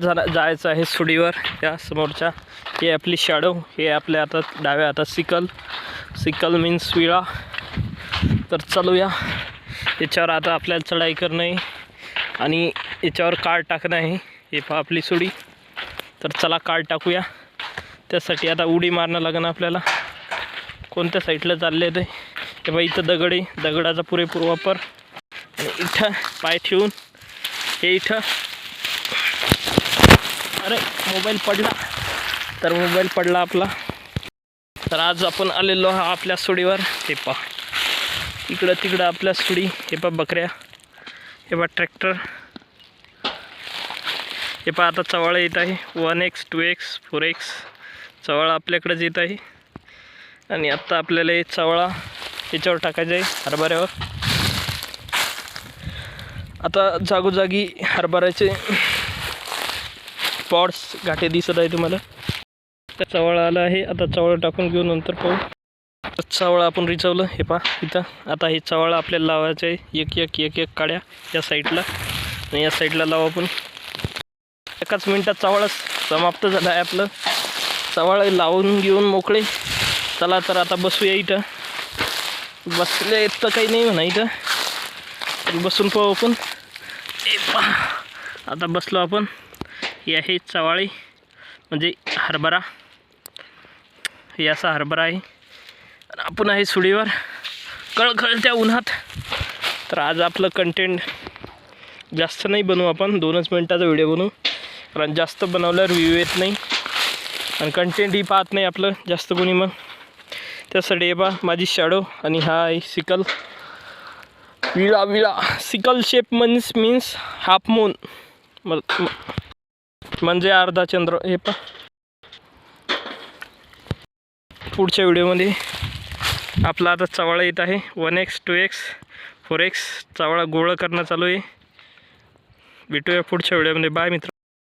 जरा जायचं आहे सुडीवर या समोरच्या. हे आपली शॅडो हे आपल्या आता डाव्या हातात सिकल. सिकल मीन्स विळा. तर चालूया. याच्यावर आता आपल्याला चढाई करणं आहे. आणि याच्यावर कार्ड टाकणं आहे. हे पहा आपली सुडी. तर चला कार्ड टाकूया. त्यासाठी आता उडी मारणं लागणं आपल्याला. कोणत्या साईडला चालले ते? बा इथं दगड आहे दगडाचा पुरेपूर वापर. आणि इथं पाय ठेवून. हे इथं. अरे मोबाईल पडला. तर मोबाईल पडला आपला. तर आज आपण आलेलो हा आपल्या सुडीवर. हे पा इकडं तिकडं आपल्या सुडी. हे पा बकऱ्या. हे पा ट्रॅक्टर हे पा आता चवळ येत आहे. One X two X four X चवळ आपल्याकडेच येत आहे. आणि आत्ता आपल्याला हे चवळा याच्यावर टाकायचं आहे. हरभऱ्यावर. आता जागोजागी हरभऱ्याचे स्पॉट्स घाटे दिसत आहे तुम्हाला. तर चवळा आला आहे. आता चवळ टाकून घेऊ नंतर पाहू. चवळ आपण रिचवलं. हे पहा इथं. आता हे चवळा आपल्याला लावायचं आहे. एक एक एक एक काड्या या साईडला. आणि या साईडला लावू आपण. एकाच मिनटात चवळा समाप्त झाला आहे आपलं. चवळ लावून घेऊन मोकळे. चला तर आता बसूया इथं. बसले तर काही नाही म्हणा इथं. बसून पाहू आपण. ए पहा. आता बसलो आपण. ही आहे चवाळी म्हणजे हरभरा. हे असा हरभरा आहे. आणि आपण आहे सुडीवर कळकळत्या उन्हात. तर आज आपलं कंटेंट जास्त नाही बनवू आपण दोनच मिनटाचा व्हिडिओ बनवू. कारण जास्त बनवल्यावर व्ह्यू येत नाही. आणि कंटेंटही पाहत नाही आपलं जास्त कोणी मग. त्यासाठी हे पहा माझी शॅडो आणि हा आहे सिकल. विळा विळा. Sickle shape means means half moon म्हणजे अर्धा चंद्र हे पा पुढच्या व्हिडिओमध्ये आपला आता चवळा येत आहे. One X two X four X चवळा गोळा करणं चालू आहे. भेटूया पुढच्या व्हिडिओमध्ये. बाय मित्र.